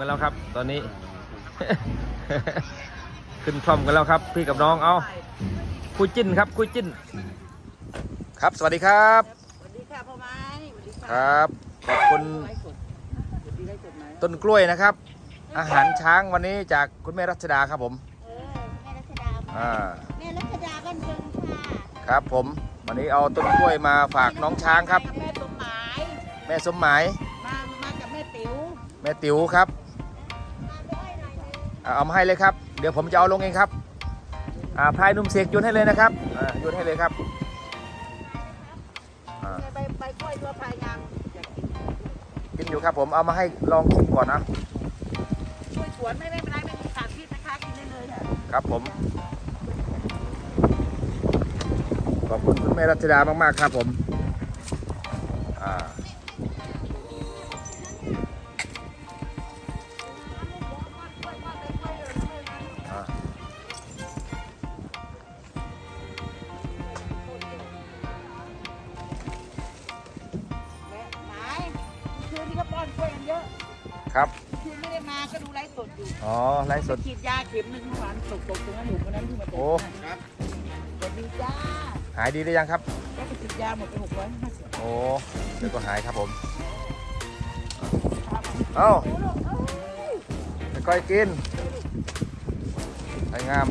กันแล้วครับ ตอนนี้ ขึ้นคล่อมกันแล้วครับ พี่กับน้องเอาคุยจิ้นครับคุยจิ้น ครับสวัสดีครับ สวัสดีค่ะพ่อไม้สวัสดีคค่ะรับ ขอบคุณไลฟ์สดสวัสดีไลฟ์สดไหมต้นกล้วยนะครับ อาหารช้างวันนี้จากคุณแม่รัชดาครับผมเออแม่รัชดาอ่าแม่รัชดาบ้านเมืองค่ะครับผม วันนี้เอาต้นกล้วยมาฝากน้องช้างครับกับแม่สมหมายแม่สมหมายมามากับแม่ติ๋วแม่ติ๋วครับอ่า เอามาให้เลยครับ เดี๋ยวผมจะเอาลงเองครับอ่าพายหนุ่มเสกโยนให้เลยนะครับอ่าโยนให้เลยครับอ่าใบใบกล้วยตัวพายงามอยากกินกินอยู่ครับผมเอามาให้ลองชิมก่อนนะกล้วยสวนไม่ไม่เป็นไรไม่มีสารพิษนะคะกินได้เลยค่ะครับผมขอบคุณคุณแม่รัชดามากๆครับผมอ่าอ่า สด ฉีดยาเข็มหนึ่งเมื่อวานตกตกตรงนั้นหนูคนนั้นที่มาเจโอ้ ครับ สวัสดีจ้าหายดีหรือยังครับก็ไปฉีดยาหมดไปหกร้อยห้าสิบโอ้เดี๋ยวก็หายครับผมเอ้าค่อยกินสวยงาม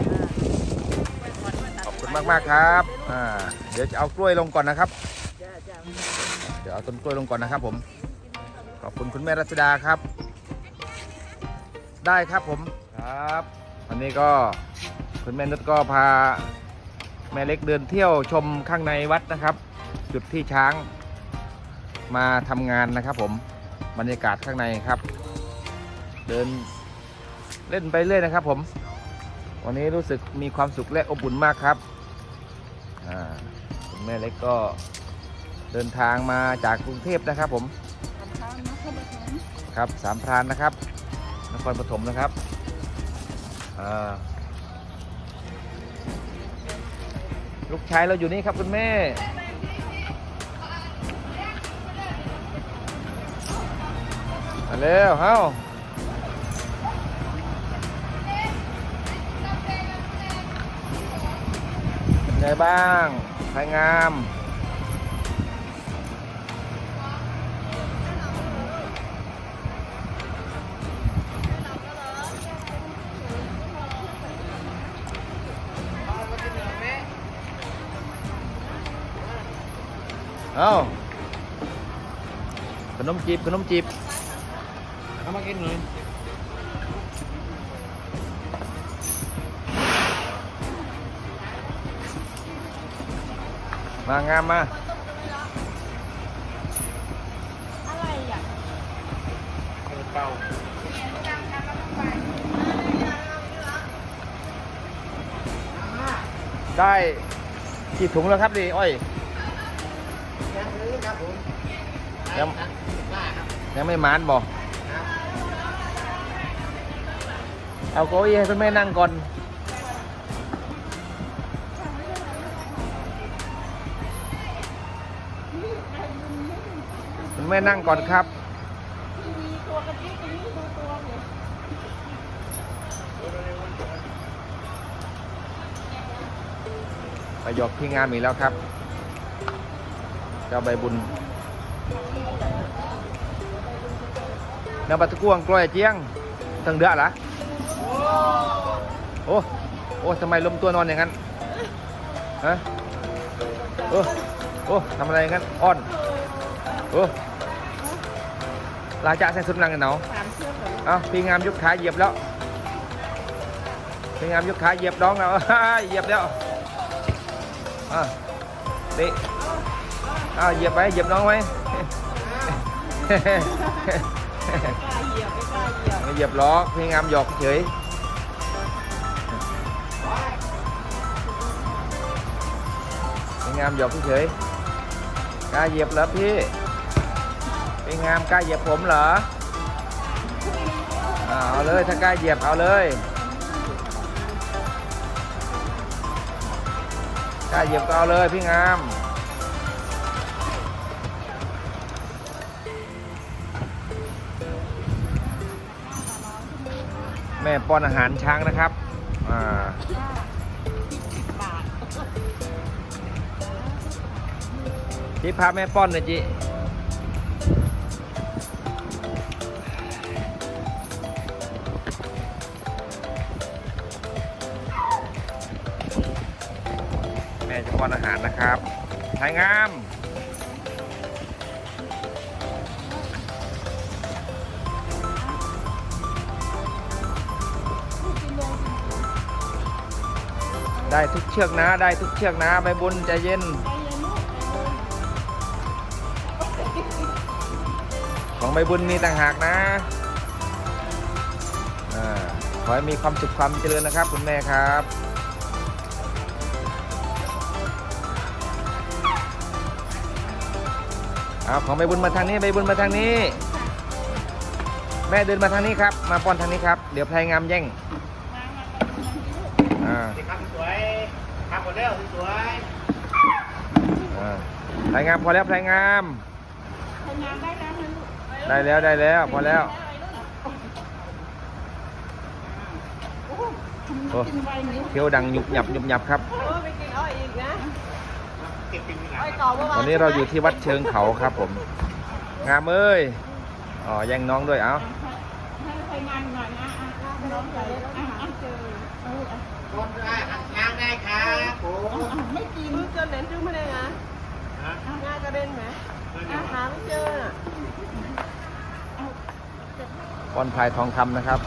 ขอบคุณมากๆครับ อ่า เดี๋ยวจะเอากล้วยลงก่อนนะครับ จ้าจ้า เดี๋ยวเอาต้นกล้วยลงก่อนนะครับผม ขอบคุณคุณแม่รัชดาครับ ได้ครับผม ครับวันนี้ก็คุณแม่นุชก็พาแม่เล็กเดินเที่ยวชมข้างในวัดนะครับ จุดที่ช้างมาทำงานนะครับ ผมบรรยากาศข้างในครับ เดินเล่นไปเรื่อยนะครับ ผม วันนี้รู้สึกมีความสุขและอบอุ่นมากครับอ่าคุณแม่เล็กก็เดินทางมาจากกรุงเทพนะครับผมทำทางนะเข้ามาถึงครับสามพรานนะครับนครปฐมนะครับอ่า ลูกชายเราอยู่นี่ครับคุณแม่ มาเร็วเฮ้าเป็นไงบ้างสายงาม เอ้าขนมจีบขนมจีบเอามากินหน่อยมางามมาอะไรอะเป่าได้กี่ถุงแล้วครับดิอ้อย ยังบ้าครับยังไม่มานบอกครับเอาเก้าอี้ให้คุณแม่นั่งก่อนคุณแม่นั่งก่อนครับมีตัวกระติ๊กตรงนี้ดูตัวเลยประโยคที่งามอีกแล้วครับ เจ้าใบบุญ นำบัตรกวงกล้วยเจียงตั้งเดือดละโอ้โอ้ทำไมล้มตัวนอนอย่างนั้นฮะโอ้โอ้ทำอะไรอย่างนั้นอ่อนโอ้ลาจะใส่สุดนังกันเนาะสามเชือกเหรอเอาพี่งามยกขาเหยียบแล้วพี่งามยกขาเหยียบน้องแล้วเหยียบแล้วอะดิอ้าวเหยียบไปเหยียบน้องไว้ เหยียบล้อพี่งามหยอกเฉยพี่งามหยอกเฉยกล้าเหยียบเหรอพี่พี่งามกล้าเหยียบผมเหรอเอาเลยถ้ากล้าเหยียบเอาเลยกล้าเหยียบก็เอาเลยพี่งาม ม่ป้อนอาหารช้างนะครับ อ่าบาทจิพาแม่ป้อนหน่อยจิแม่จะป้อนอาหารนะครับไทยงาม ได้ทุกเชือกนะ ได้ทุกเชือกนะใบบุญใจเย็น ของใบบุญมีต่างหากนะอาขอให้มีความสุขความเจริญนะครับ คุณแม่ครับเอาของใบบุญมาทางนี้ใบบุญมาทางนี้ แม่เดินมาทางนี้ครับ มาป้อนทางนี้ครับ เดี๋ยวพลายงามแย่งอ่า สครับสวยครับหมด แล้วสวยอ่าพลายงามพอแล้วพลายงาม ทำงานได้แล้วนะลูกได้แล้วได้แล้วพอแล้ว โอ้โหทำไมกินไวนี้เคี้ยวดังหยุบหยับหยุบหยับครับเออไปกินอ้อยอีกนะเก็บเป็นหลัอ้อยเก่าเมื่อวานตอนนี้เราอยู่ที่วัดเชิงเขาครับผม งามเอ้ย อ๋อแย่งน้องด้วยเอาให้ใครงานหน่อยนะอะอะน้องใส่อะอะเจอเอออะ รถได้หักยางได้ครับผมอะไม่กินมือเกินเหรียญจึงไม่ได้นะฮะง่ายกระเด็นไหมอาหาไม่เจอน่ะป้อนพายทองคำนะครับ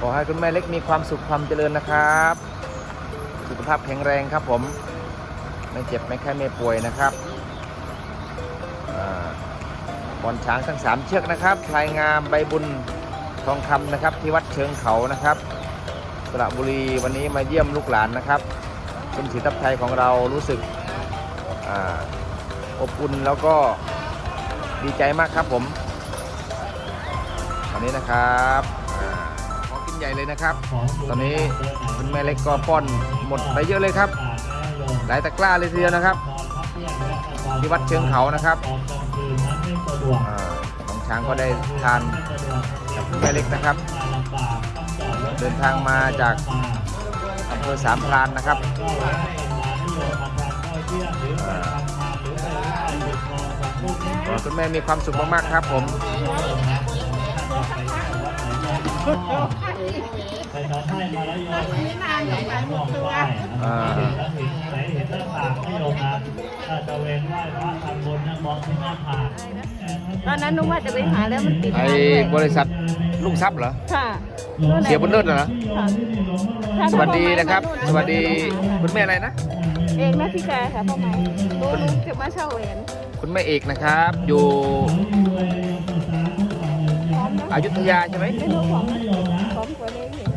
ขอให้คุณแม่เล็กมีความสุขความเจริญนะครับ สุขภาพแข็งแรงครับผม ไม่เจ็บไม่แค่ไม่ป่วยนะครับ บอลช้างทั้งสามเชือกนะครับพลายงามใบบุญทองคำนะครับ ที่วัดเชิงเขานะครับสระบุรีวันนี้มาเยี่ยมลูกหลานนะครับคุณศรีทับไทยของเรารู้สึกออบอุ่นแล้วก็ดีใจมากครับผมวันนี้นะครับของกินใหญ่เลยนะครับ ตอนนี้คุณแม่เล็กก็ป้อนหมดไปเยอะเลยครับ หลายตะกร้าเลยทีเดียวนะครับ ที่วัดเชิงเขานะครับ อาของช้างก็ได้ทานกับคุณแม่เล็กนะครับ เดินทางมาจากอำเภอสามพรานนะครับคุณแม่มีความสุขมากๆครับผม ไปนอนให้มาแล้วโยมไม่นานอย่างไหมดตัวอ่าเห็นแล้วเห็นไหนเห็นหน้าผากไม่โยมนะถ้าตะเวนไหว้พระทำบุญนะมองที่หน้าผากตอนนั้นนึกว่าจะไปหาแล้วมันติดไอ้บริษัทลุงทรัพย์เหรอ ค่ะเสียบุญเลิศเหรอค่ะสวัสดีนะครับ สวัสดีคุณแม่อะไรนะ เอกนาทิกค่ะพ่อไม้รู้รู้เก็บมาเช่าแหวนคุณแม่เอกนะครับ อยู่ อยุธยาใช่ไหมไม่รู้ของของกว่านี้เห็น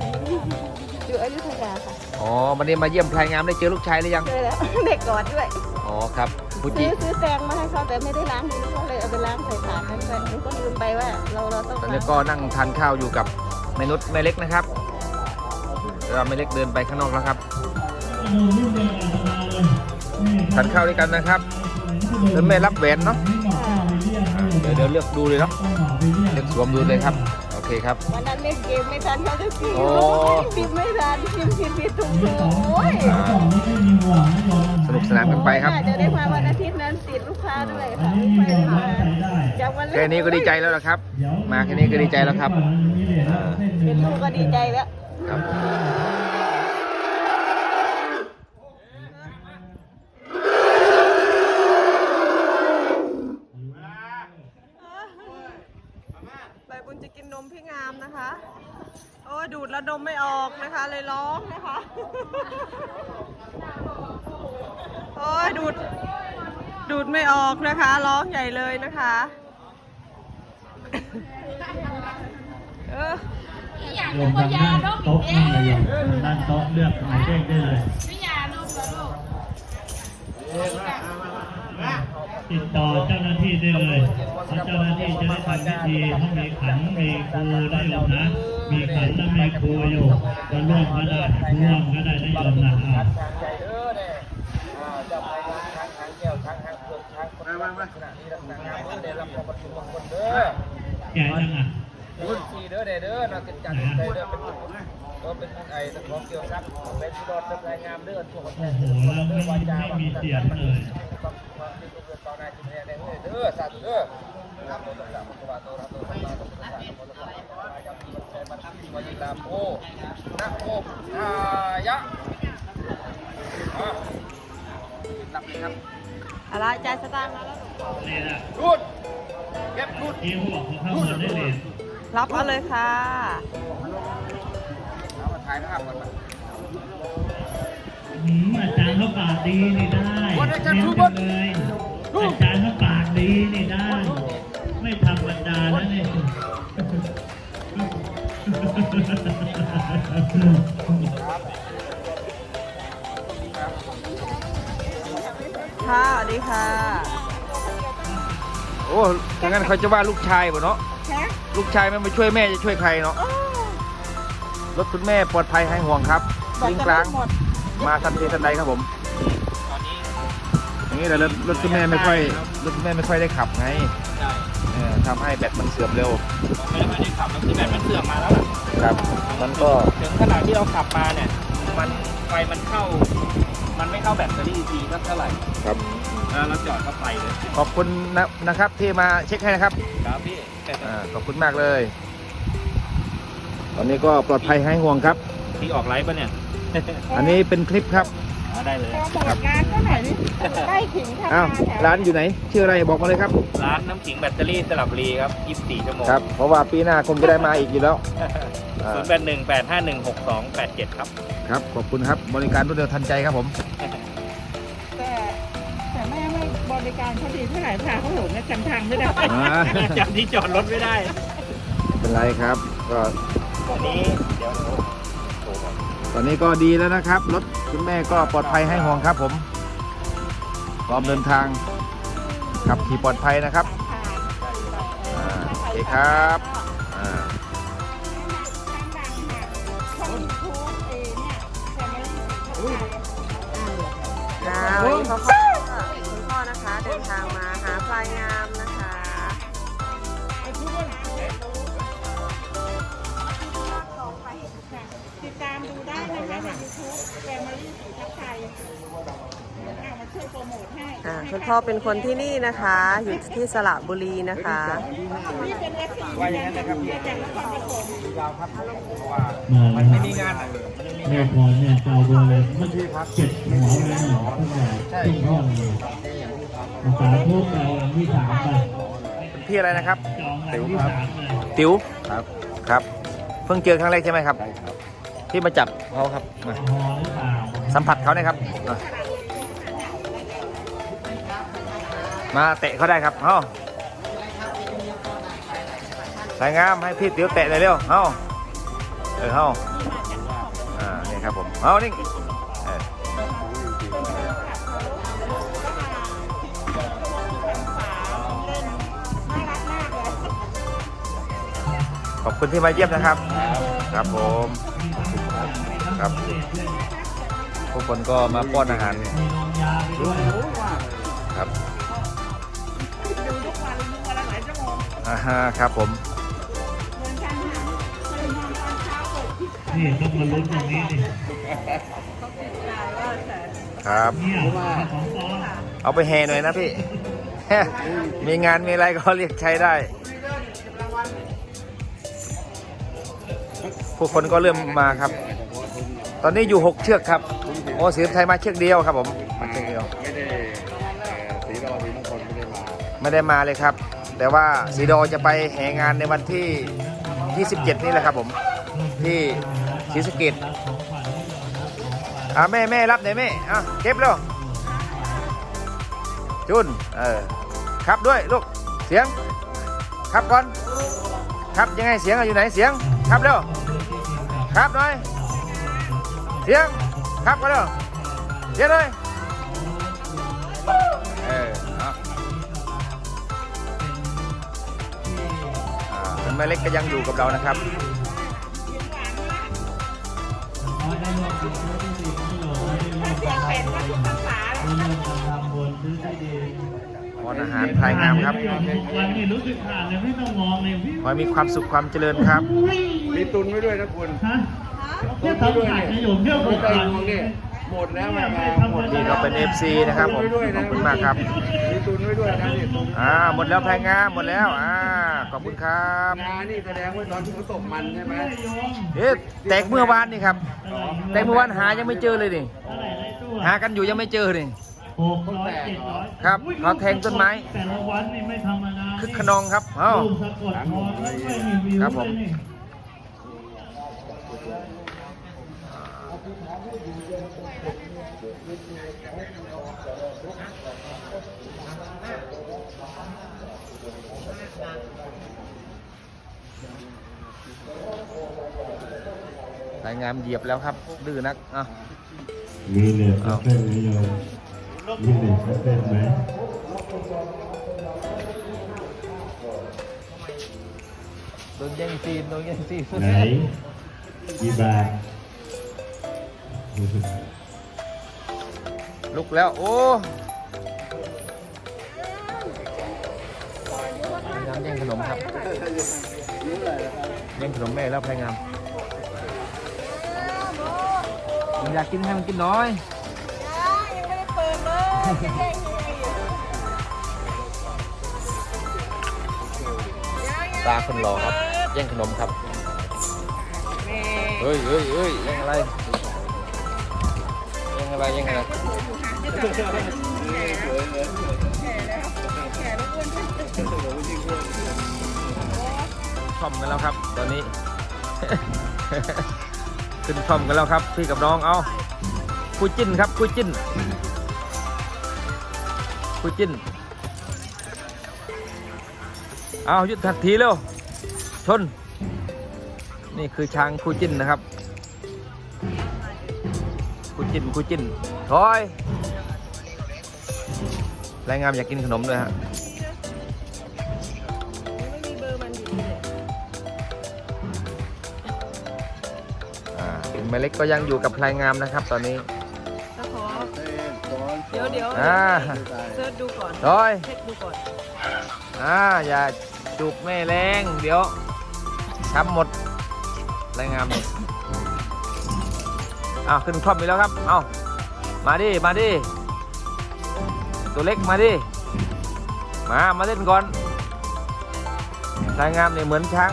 อยู่อยุธยาค่ะอ๋อวันนี้มาเยี่ยมพลายงามได้เจอลูกชายหรือยังเจอแล้วเด็กกอดด้วยอ๋อครับฟูจิซื้อซื้อแตงมาให้เขาแต่ไม่ได้ล้างมือก็เลยเอาไปล้างใส่ถาดนั่นไปมันก็ลืมไปว่าเราเราต้องตอนล้านี้งก็นั่งทานข้าวอยู่กับแม่นุชแม่เล็กนะครับเราแม่เล็กเดินไปข้างนอกแล้วครับทานข้าวด้วยกันนะครับแล้วแม่รับแหวนเนาะอ่าเดี๋ยวเดี๋ยวเลือกดูเลยเนาะ เลือกสวมดูเลยครับ โอเคครับ วันนั้นเล่นเกมไม่ทันเขาจะกินโอ้ พิมพ์ไม่ทันพิมพ์ผิดผิดถูกถูกโอ้ยสนุกสนานกันไปครับ น่าจะได้มาวันอาทิตย์นั้นติดลูกค้าด้วยค่ะไปไม่มาจากวันแรกแค่นี้ก็ดีใจแล้วนะครับ มาแค่นี้ก็ดีใจแล้วครับอ่าเป็นลูกก็ดีใจแล้ว ครับใบบุญจะกิ นนมพี่งามนะคะ โอ้ยดูดแล้วนมไม่ออกนะคะ เลยร้องนะคะ โอ้ยดูด ดูดไม่ออกนะคะ ร้องใหญ่เลยนะคะเออโยมทางด้านโต๊ะนั่นเลยโยมด้านโต๊ะเลือกหมายเลขได้เลย ติดต่อเจ้าหน้าที่ได้เลยเพราะเจ้าหน้าที่จะได้ทำพิธีถ้ามีขันมีครูได้โยมนะ มีขันและมีครูอยู่ก็ร่วมก็ได้ร่วมก็ได้ได้โยมนะอ่าช้างห้างเผือกช้างคนลักษณะนี้ลักษณะงามเด้อได้รับความประชุมมงคลเด้อแก่จังอะรุ่นสี่เด้อเด้อเด้อเราเป็นการใจเด้อเป็นก็เป็นไอ้ตะของเกี่ยวกับเป็นที่รอดเป็นรายงามเด้อทั่วประเทโอ้ศโหแล้วไม่ไม่มีเสียงเลย ความความที่ อหน้าจิตใจได้เด้อสาธุเด้อครับโตตัสสะภะคะวะโตอะระหะโตสัมมาสัมพุทธัสสะนะโมตัสสะภะคะวะโตอะระหะโตสัมมาสัมพุทธัสสะวะยิลาโภนะโมพุทธายะอะหลับเลยครับอะไรใจายสตางค์มาแล้วนี่แหละรูดเก็บรูดที่หัวเขาเข้ามาได้เลยรับเอาเลยค่ะเอามาถ่ายภาพก่อนมาอืมอาจารย์เขาปากดีนี่ได้วันอาจารย์เน้นทุบกัวันนเลย อาจารย์เขาปากดีนี่ได้ไม่ธรรมดาแล้วนี่ค่ะสวัสดีค่ะโอ้ถ้างั้นเขาจะว่าลูกชายบ่เนาะลูกชายไม่มาช่วยแม่จะช่วยใครเนาะรถคุณแม่ปลอดภัยให้ห่วงครับลิงกลางมาทันทีทันใดครับผมอย่าง นี้แต่รถรถคุณแม่ไม่ค่อยรถคุณแม่ไม่ค่อยได้ขับไงใช่เออทำให้แบตมันเสื่อมเร็วไม่ได้ไม่ได้ขับแล้วที่แบตมันเสื่อมมาแล้วล่ะครับ มันก็ถึงขนาดที่เราขับมาเนี่ย มันไฟมันเข้า มันไม่เข้าแบตเตอรี่ทีสักเท่าไหร่ครับแล้วเราจอดก็ไปเลยขอบคุณนะนะครับที่มาเช็คให้นะครับครับพี่อ่าขอบคุณมากเลย ตอนนี้ก็ปลอดภัยให้ห่วงครับ ที่ออกไลฟ์ปะเนี่ย อันนี้เป็นคลิปครับ มาได้เลยร้านก็หน่อยดิใกล้ถึงทางอ้าว แถวร้านอยู่ไหน ชื่ออะไรบอกมาเลยครับ ร้านน้ำขิงแบตเตอรี่สลับรีครับ 24 ชั่วโมงครับ เพราะว่าปีหน้าคงจะได้มาอีกอยู่แล้วอ่าศูนย์แปดหนึ่งแปดห้าหนึ่งหกสองแปดเจ็ดครับ ครับ ขอบคุณครับ บริการรวดเร็วทันใจครับผม แต่แต่แม่ไม่บริการเขาดีเท่าไหร่พาเขาหลงเนี่ยจำทางไม่ได้อ่าจำที่จอดรถไม่ได้ เป็นไรครับ ก็วันนี้เดี๋ยว ตอนนี้ก็ดีแล้วนะครับ รถคุณแม่ก็ปลอดภัยให้ห่วงครับผมพร้อมเดินทางขับขี่ปลอดภัยนะครับอ่าโอเคครับอ่านะวันนี้า พ่อเป็นคนที่นี่นะคะ อยู่ที่สระบุรีนะคะนี่เป็นเอฟซีว่าอย่างนั้นนะครับพี่จากนครปฐมยาวครับเพราะว่ามามันไม่มีงานอะแม่พรเนี่ยเจ้าดูเลยมันเจ็ดหัวเลยเนาะทุกอย่างทุกห้องเลยภาษาพูดไปอันที่สามไปเป็นพี่อะไรนะครับจองอันที่สามเลยติ๋วครับครับ เพิ่งเจอครั้งแรกใช่ไหมครับ ที่มาจับเขาครับมาพอหรือเปล่าสัมผัสเขานะครับ มาเตะเขาได้ครับเอ้าสายงามให้พี่เติ๋วเตะเลยเร็วเอ้าเออเอ้าอ่านี่ครับผมเอ้านี่ขอบคุณที่มาเยี่ยมนะครับ ครับผมครับทุกคนก็มาป้อนอาหารมีนม ยาไปด้วยครับอ่าฮะครับผมนี่ต้องมาลุ้นตรงนี้ดิครับ เนี่ยของปลอมเอาไปแห่หน่อยนะพี่ มีงานมีอะไรก็เรียกใช้ได้ ผู้คนก็เริ่มมาครับ ตอนนี้อยู่หกเชือกครับ โอ้สีไทยมาเชือกเดียวครับผมมาเชือกเดียว ไม่ได้สีดอสีมงคลไม่ได้มาไม่ได้มาเลยครับ แต่ว่าสีดอจะไปแห่งานในวันที่ 27 นี่แหละครับผมที่ศรีสะเกดอ่าแม่แม่รับหน่อยแม่อะเก็บแล้วจุนเออครับด้วยลูกเสียงครับก่อนครับยังไงเสียงอยู่ไหนเสียงครับเร็วครับหน่อยเสียงครับก็เร็วเสียงเลย แม่เล็กก็ยังอยู่กับเรานะครับขอได้ร่วมกินด้วยที่สี่ที่โหลได้ร่วมกันได้ร่วมกันได้ำบุญซื้อที่ดินพรอาหารพลายงามครับวันนี้รู้สึกขาดเลยไม่ต้องมองเลยพี่ขอให้มีความสุขความเจริญครับ มีตุนไว้ด้วยนะคุณฮะเที่ยวทำขาดจะอยู่เที่ยวหมดไก่ขาดงวงนี่หมดแล้วแม่งหมดนี่ก็เป็น FC นะครับผมขอบคุณมากครับมีตุนไว้ด้วยนะนี่ตุนอ่าหมดแล้วพลายงามหมดแล้วอ่า ขอบคุณครับงานี่แสดงว่าตอนที่เขาตกมันใช่ไหมเอ๊ะแตกเมื่อวานนี่ครับแตกเมื่อวานหายังไม่เจอเลยนี่อะไรในตู้หากันอยู่ยังไม่เจอนี่หกร้อยเจ็ดร้อยครับเขาแทงต้นไม้แต่ละวันนี่ไม่ธรรมดาคึกขนองครับเอ้ารูปสะกดพรไม่ค่อยมีวิวครับผม เลยนี่รายงานเหยียบแล้วครับดื้อนักอะมีเหนือสักเส้นไหมโยมมีเหนือสักเส้นไหมโดนแย่งซีนโดนแย่งซีนไหนกี่บาทลุกแล้วโอ้พลางามแย่งขนมครับแย่งขนมแม่แล้วพายงาม มันอยากกินให้มันกินน้อยยังไม่ได้เปิดเลยยังแย่งยังอยู่ยังตาคนหล่อครับแย่งขนมครับนี่เฮ้ยเฮ้ยเฮ้ยแย่งอะไรแย่งอะไรแย่งอะไรคล่อมกันแล้วครับ ตอนนี้ ขึ้นคล่อมกันแล้วครับ พี่กับน้องเอาคู่จิ้นครับคู่จิ้นคู่จิ้นเอายุดทัดทีเร็วชน นี่คือช้างคู่จิ้นนะครับคู่จิ้นคู่จิ้นถอยรายงานอยากกินขนมด้วยฮะ อ่าคุณแม่เล็กก็ยังอยู่กับพลายงามนะครับ ตอนนี้ถ้าขอเต้นก้อนเดี๋ยวเดี๋ยวอ่าเซิร์ชดูก่อนถอยเช็คดูก่อนอ่าอย่าจูบแม่แรงเดี๋ยวช้ำหมดรายงานหมดอ้าวขึ้นคล่อมไปแล้วครับเอามาดิมาดิตัวเล็กมาดิมามาเล่นก่อนรายงานเนี่ยเหมือนช้าง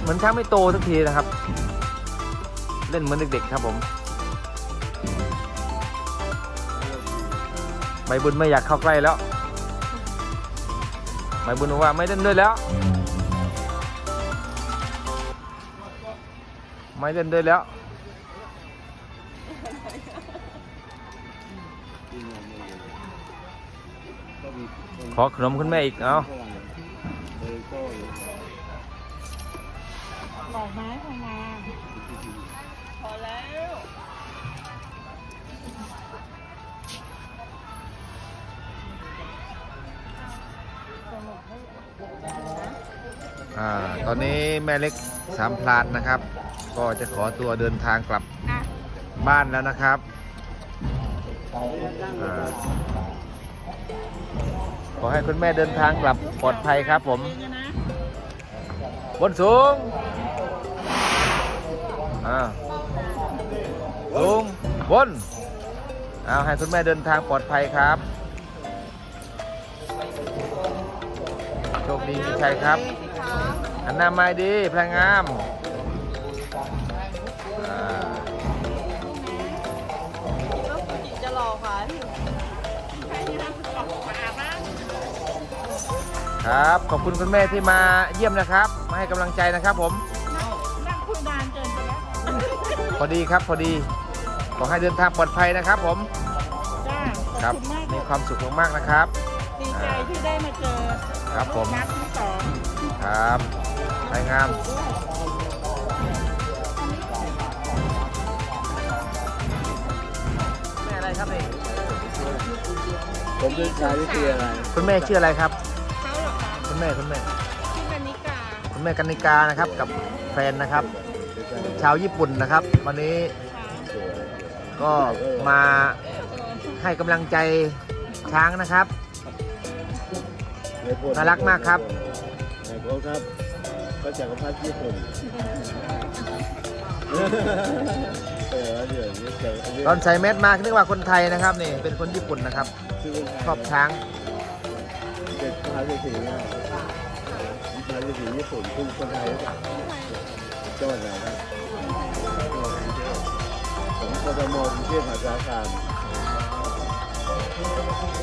เหมือนช้างไม่โตสักทีนะครับ เล่นเหมือนเด็กๆครับผม ใบบุญไม่อยากเข้าใกล้แล้ว ใบบุญบอกว่าไม่เล่นด้วยแล้ว ไม่เล่นด้วยแล้วขอขนมคุณแม่อีก เอาดอกไม้ ตอนนี้แม่เล็กสามพลานนะครับ ก็จะขอตัวเดินทางกลับบ้านแล้วนะครับอ่าขอให้คุณแม่เดินทางกลับปลอดภัยครับผม บนสูงอ่าสูงบนเอาให้คุณแม่เดินทางปลอดภัยครับ โชคดีมีชัยครับ หันหน้าไม้ดีพลายงามอ่าแล้วผู้หญิงจะรอค่ะครับ ขอบคุณคุณแม่ที่มาเยี่ยมนะครับ มาให้กำลังใจนะครับผม นั่งคุยนานเกินไปแล้วพอดีครับพอดี ขอให้เดินทางปลอดภัยนะครับผม จ้าคขรัอบบ คุณมากมีความสุขมากๆนะครับ ดีใจที่ได้มาเจอครับผม นัดที่สองครับ พลายงามแม่อะไรครับนี่ผมเป็นชายที่เตียอะไรคุณแม่ชื่ออะไรครับเขาเหรอคะคุณแม่คุณแม่ ชื่อนานิกาคุณแม่กันนิกานะครับกับแฟนนะครับ ชาวญี่ปุ่นนะครับ วันนี้ค่ะก็มาให้กำลังใจช้างนะครับ น่ารักมากครับไหนโค้ชครับ ก็จากประเทศญี่ปุ่นเออเดี๋ยวนี้เจอเขาเรียกตอนใส่แมสมานึกว่าคนไทยนะครับนี่เป็นคนญี่ปุ่นนะครับชื่อเป็นไทยชอบช้างเด็กพาไปถึงเนี่ยพาไปถึงญี่ปุ่นคุณคนไทยหรือเปล่าจังหวัดไหนครับผมกทมกรุงเทพมหานคร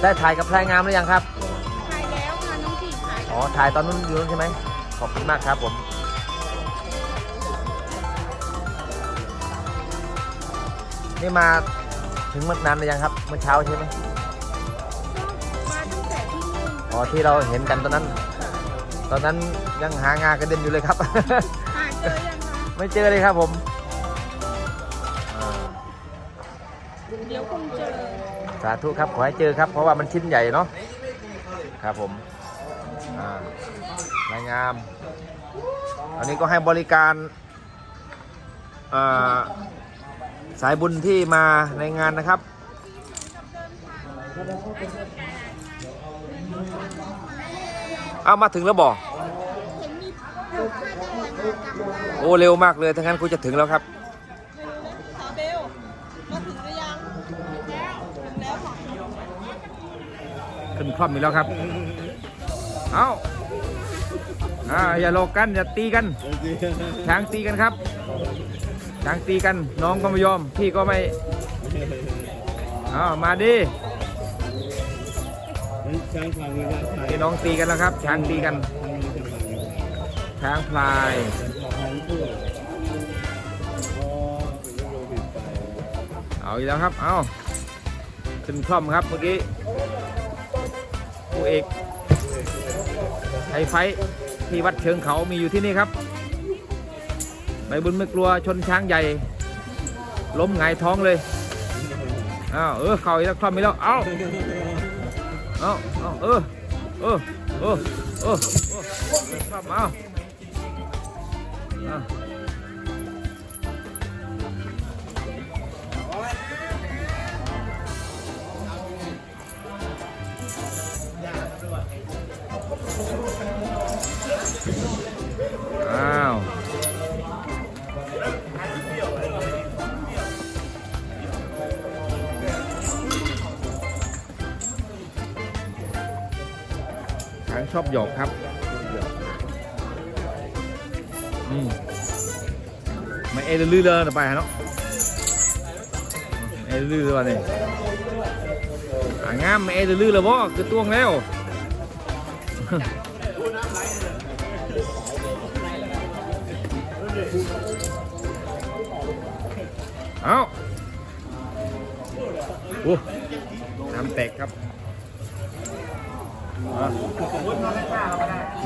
ได้ถ่ายกับพลายงามหรือยังครับถ่ายแล้วค่ะน้องจีถ่ายอ๋อถ่ายตอนนู้นอยู่นู้นใช่ไหมข อบคุณมากครับผมนี่มาถึงเมื่อนานหรือยังครับเมื่อเช้าใช่ไหมมาตั้งแต่ที่นู่นอ๋อที่เราเห็นกันตอนนั้น ตอนนั้นยังหางากระเด็นอยู่เลยครับ หาเจอยังคะไม่เจอเลยครับผมอ่าเดี๋ยวคงเจอสาธุครับขอให้เจอครับ เพราะว่ามันชิ้นใหญ่เนาะครับผมอ่า รายงาม อันนี้ก็ให้บริการอ่าสายบุญที่มาในงานนะครับ เอามาถึงแล้วบอกเห็นมีผูกผ้าแดงมากำได้โอ้เร็วมากเลย ถ้างั้นกูจะถึงแล้วครับสาวเบลมาถึงหรือยังถึงแล้วถึงแล้วค่ะขึ้นคล่อมอีกแล้วครับ เอา อ่าอย่าโลกกันอย่าตีกันช้างตีกันครับช้างตีกันน้องก็ไม่ยอมพี่ก็ไม่เอามาดิพี่น้องตีกันแล้วครับ ช้างตีกัน ช้างพลายเป็นโรบินไปเอาอีกแล้วครับเอาขึ้นคล่อมครับเมื่อกี้ผู้เอกไทยไฟ ที่วัดเชิงเขามีอยู่ที่นี่ครับใบบุญไม่กลัวชนช้างใหญ่ ล้มหงายท้องเลยอ้าวเออเข่าอีกแล้วคล่อมอีกแล้วเอาเอาเอาเออเออเออเออเออคล่อมเอา ชอบหยอกครับอืมไม่เอลือเลยนะไปฮะเนาะเอลือเลยวันนี้อ่างามไม่เอลือเลยบ่คือตวงแล้ว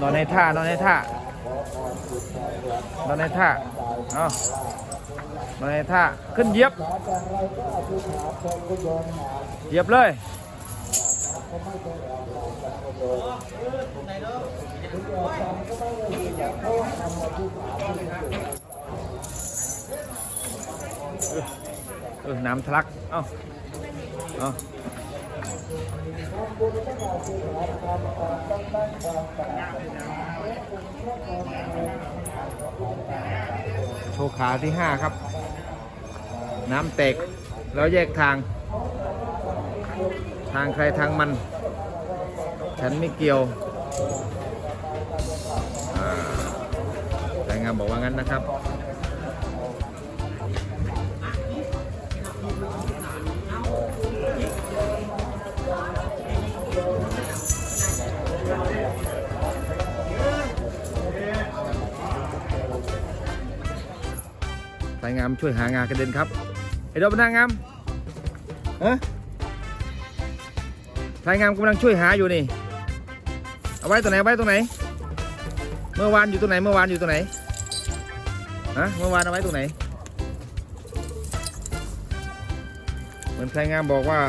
นอนในท่านอนในท่านอนในท่าเอานอนในท่าขึ้นเยียบเยียบเลยเออเออน้ำทะลัก เอ้า เอ้า โชว์ขาที่5ครับ น้ำแตก แล้วแยกทาง ทางใครทางมัน ฉันไม่เกี่ยวอ่ารายงานบอกว่างั้นนะครับามช่วยหางานกระเด็นครับไอ้ดอกนางงามเอะสายงามกำลังช่วยหาอยู่นี่ เอาไว้ตรงไหนเอาไว้ตรงไหน เมื่อวานอยู่ตรงไหนเมื่อวานอยู่ตรงไหนฮะเมื่อวานเอาไว้ตรงไหน เหมือนสายงามบอกว่า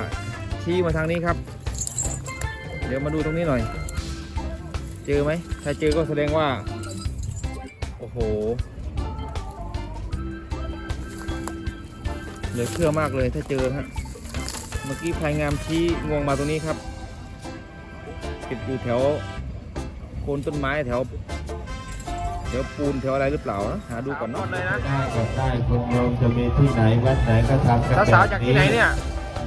ชี้มาทางนี้ครับ เดี๋ยวมาดูตรงนี้หน่อย เจอไหมถ้าเจอก็แสดงว่า โอ้โห ลือเชื่อมากเลยถ้าเจอฮะเมื่อกี้พลายงามชี้งวงมาตรงนี้ครับติดอยู่แถวโคนต้นไม้แถวแถวปูนแถวอะไรหรือเปล่านะหาดูก่อนเนาะเลยนะได้ก็ได้คุณโยมจะมีที่ไหนวัดไหนก็ทำกันแบบสาวๆจากที่ไหนเนี่ย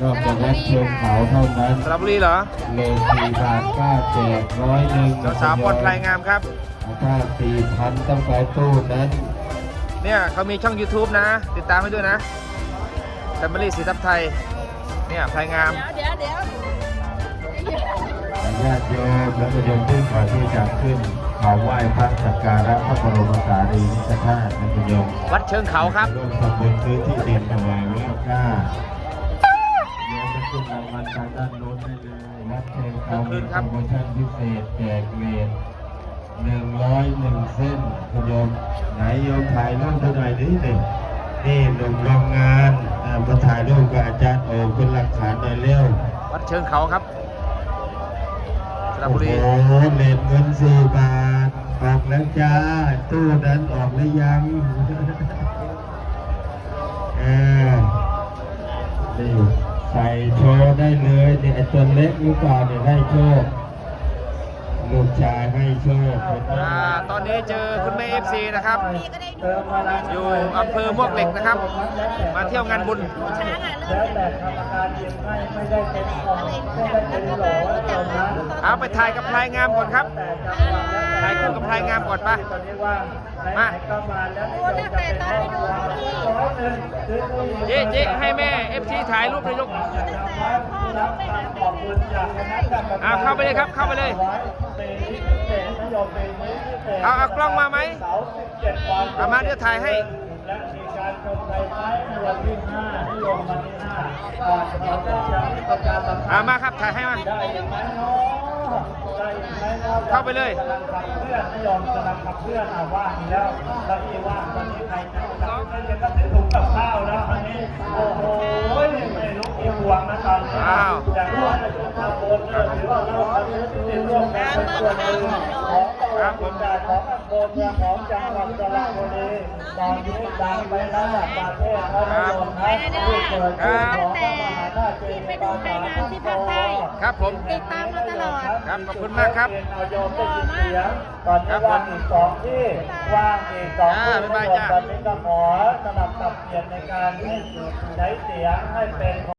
นอกจากวัดเชิงเขาเท่านั้นสระบุรีเหรอเลสี่บาทก้าแจกร้อยหนึ่งสาวๆปลอดพลายงามครับถ้าสี่พันต้องไปตู้นั้นเนี่ยเขามีช่อง YouTube นะ ติดตามให้ด้วยนะ แฟมิลี่สีทับไทย เนี่ยพลายงามเดี๋ยวเดี๋ยวญาติโยมและก็โยมที่ก่อนที่จะขึ้นเขาไหว้พระสักการะพระบรมสารีริกธาตุนะคุณโยมวัดเชิงเขาครับร่วมทำบุญซื้อที่ดินถวายไว้ข้างหน้าโยมจะขึ้นรางวัลทางด้านโน้นได้เลยวัดเชิงเขามีโปรโมชั่นพิเศษแจกเวทหนึ่งร้อยหนึ่งเส้นคุณโยมไหนโยมถ่ายรูปเท่าไหร่ดิเนี่ยนี่หนุ่มโรงงาน อ่ามาถ่ายรูปกับอาจารย์โอเป็นหลักฐานหน่อยเร็ววัดเชิงเขาครับสระบุรี โอ้โหเลนเงินสี่บาท ออกแล้วจ้า ตู้นั้นออกหรือยัง เออนี่ใส่โชว์ได้เลยเนี่ยไอ้ตัวเล็กหรือเปล่าเนี่ยให้โชค ลูกชายให้โชคอ่าตอนนี้เจอคุณแม่เอฟซีนะครับ อยู่อำเภอมวกเหล็กนะครับ มาเที่ยวงานบุญช้างอะเริ่มจากอะไรจากรัฐบาลที่จับมาเอาไปถ่ายกับพลายงามก่อนครับถ่ายคู่กับพลายงามก่อนปะ มาโอ้ตั้งแต่ตอนไปดูที่เจ๊เจ๊ให้แม่เอฟซีถ่ายรูปเลยกอ่าเข้าไปเลยครับเข้าไปเลยเอาเอากล้องมาไหมเอามาเดี๋ยวถ่ายให้และมีการชมไฟฟ้าในวันที่าที่ลงวันที่ห้าก่อนเราจะประกาสัมพันธ์อ่ามาครับถ่ายให้มาได้ยังไงเนาะ เข้าไปเลยกำลังขับเคลื่อนไม่ยอมกำลังขับเคลื่อนอะว่างอีกแล้วแล้วอีว่างตอนนี้ใครจะกำลังเคลื่อนจะก็ซื้อถุงกับข้าวแล้วอันนี้โอ้โหไม่รู้กี่ห่วงนะตอนนี้อ้าวอย่างน้อยจะทำบุญเนี่ยถือว่าเราทำบุญที่ร่วมกันเป็นส่วนหนึ่งของ ประวัติศาสตร์ของอำเภอเมืองของจังหวัดสระบุรีตอนนี้ดังไปแล้วประเทศเขานิยมนะที่เกิดขึ้นของพระมหาราชที่ไปดูไทยงานที่ภาคใต้ครับผมติดตามมาตลอดครับขอบคุณมากครับเอาโยมได้ยินเสียงตอนนี้ว่างอีกสองที่ว่างอีกสองที่ตอนนี้ก็ขอสนับสับเปลี่ยนในการให้ใช้เสียงให้เป็น